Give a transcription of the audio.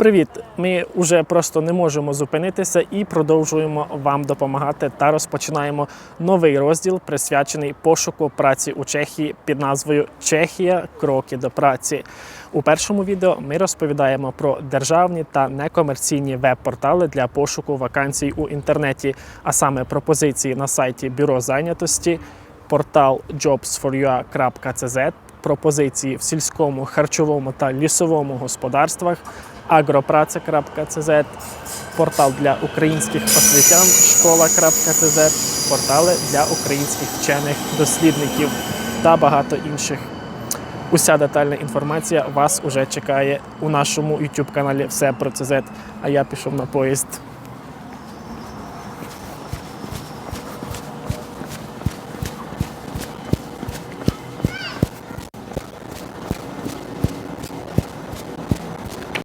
Привіт! Ми вже просто не можемо зупинитися і продовжуємо вам допомагати та розпочинаємо новий розділ, присвячений пошуку праці у Чехії під назвою Чехія кроки до праці. У першому відео ми розповідаємо про державні та некомерційні веб-портали для пошуку вакансій у інтернеті, а саме пропозиції на сайті Бюро зайнятості, портал jobsforua.cz, пропозиції в сільському, харчовому та лісовому господарствах, агропраця.cz, портал для українських освітян, школа.cz, портали для українських вчених дослідників та багато інших. Уся детальна інформація вас уже чекає у нашому YouTube каналі Все про CZ. А я пішов на поїзд.